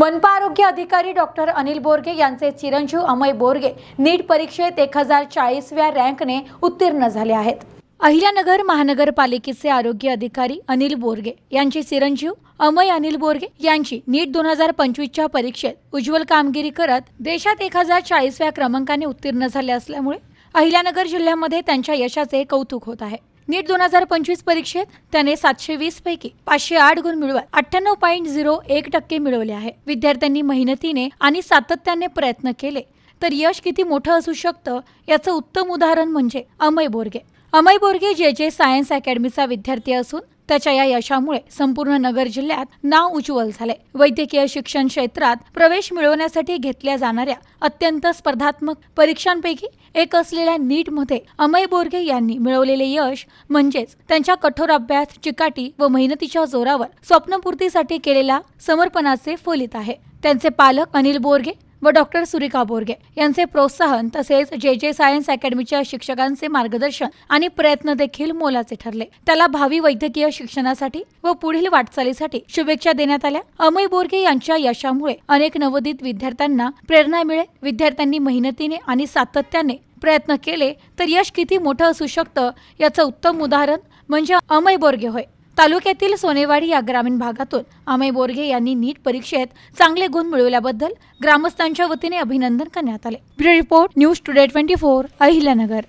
मनपा आरोग्य अधिकारी डॉक्टर अनिल बोरगे यांचे चिरंजीव अमय बोरगे नीट परीक्षेत एक हजार चाळीसव्या रँकने उत्तीर्ण झाले आहेत. अहिल्यानगर महानगरपालिकेचे आरोग्य अधिकारी अनिल बोरगे यांचे चिरंजीव अमय अनिल बोरगे यांची नीट दोन हजार पंचवीसच्या परीक्षेत उज्ज्वल कामगिरी करत देशात एक हजार चाळीसव्या क्रमांकाने उत्तीर्ण झाले असल्यामुळे अहिल्यानगर जिल्ह्यामध्ये त्यांच्या यशाचे कौतुक होत आहे. नीट दोन हजार पंचवीस परीक्षेत त्याने सातशे वीस पैकी पाचशे आठ गुण मिळवत अठ्ठ्याण्णव पॉईंट झिरो एक टक्के मिळवले आहे. विद्यार्थ्यांनी मेहनतीने आणि सातत्याने प्रयत्न केले तर यश किती मोठं असू शकतं याचं उत्तम उदाहरण म्हणजे अमय बोरगे. अमय बोरगे जे जे सायन्स अकॅडमीचा विद्यार्थी असून त्याच्या या यशामुळे संपूर्ण नगर जिल्ह्यात नाव उज्ज्वल झाले. वैद्यकीय शिक्षण क्षेत्रात प्रवेश मिळवण्यासाठी घेतल्या जाणाऱ्या अत्यंत स्पर्धात्मक परीक्षांपैकी एक असलेल्या नीटमध्ये अमय बोरगे यांनी मिळवलेले यश म्हणजेच त्यांच्या कठोर अभ्यास चिकाटी व मेहनतीच्या जोरावर स्वप्नपूर्तीसाठी केलेल्या समर्पणाचे फलित आहे. त्यांचे पालक अनिल बोरगे व डॉक्टर सुरेखा बोरगे यांचे प्रोत्साहन तसेच जे जे सायन्स अकॅडमीच्या शिक्षकांचे मार्गदर्शन आणि प्रयत्न देखील मोलाचे ठरले. त्याला भावी वैद्यकीय शिक्षणासाठी व पुढील वाटचालीसाठी शुभेच्छा देण्यात आल्या. अमय बोरगे यांच्या यशामुळे अनेक नवोदित विद्यार्थ्यांना प्रेरणा मिळेल. विद्यार्थ्यांनी मेहनतीने आणि सातत्याने प्रयत्न केले तर यश किती मोठं असू शकतं याचं उत्तम उदाहरण म्हणजे अमय बोरगे होय. तालुक्यातील सोनेवाडी या ग्रामीण भागातून अमय बोरगे यांनी नीट परीक्षेत चांगले गुण मिळवल्याबद्दल ग्रामस्थांच्या वतीने अभिनंदन करण्यात आले. Bureau report news today twenty four Ahilyanagar.